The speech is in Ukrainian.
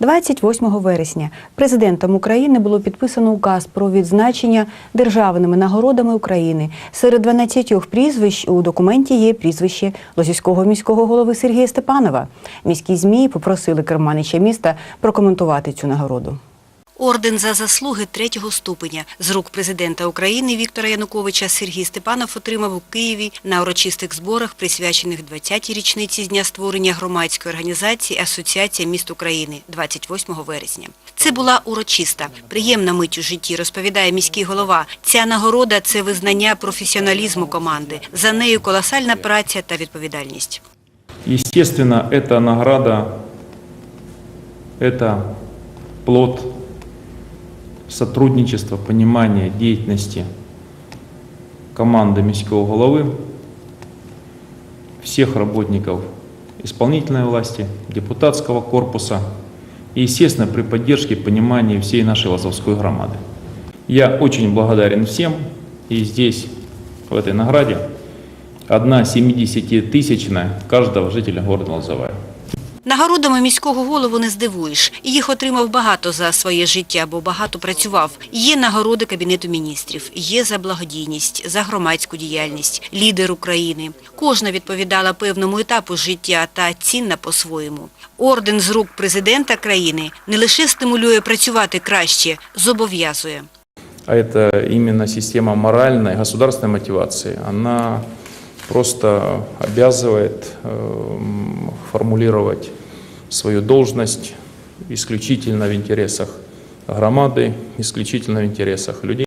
28 вересня президентом України було підписано указ про відзначення державними нагородами України. Серед 12 прізвищ у документі є прізвище Лозівського міського голови Сергія Степанова. Міські змі попросили керманича міста прокоментувати цю нагороду. Орден за заслуги третього ступеня з рук президента України Віктора Януковича Сергій Степанов отримав у Києві на урочистих зборах, присвячених 20-й річниці з дня створення громадської організації Асоціація міст України 28 вересня. Це була урочиста, приємна мить у житті, розповідає міський голова. Ця нагорода – це визнання професіоналізму команди. За нею колосальна праця та відповідальність. Естественно, эта награда – это плод сотрудничества, понимания деятельности команды міського головы, всех работников исполнительной власти, депутатского корпуса и, естественно, при поддержке и понимании всей нашей Лазовской громады. Я очень благодарен всем, и здесь, в этой награде, одна 70-тысячная каждого жителя города Лозовая. Нагородами міського голову не здивуєш. Їх отримав багато за своє життя, бо багато працював. Є нагороди Кабінету міністрів, є за благодійність, за громадську діяльність, лідер України. Кожна відповідала певному етапу життя та цінна по-своєму. Орден з рук президента країни не лише стимулює працювати краще, зобов'язує. А это именно система моральной, государственной мотивации. Она просто обязывает эм, формулировать свою должность исключительно в интересах громады, исключительно в интересах людей.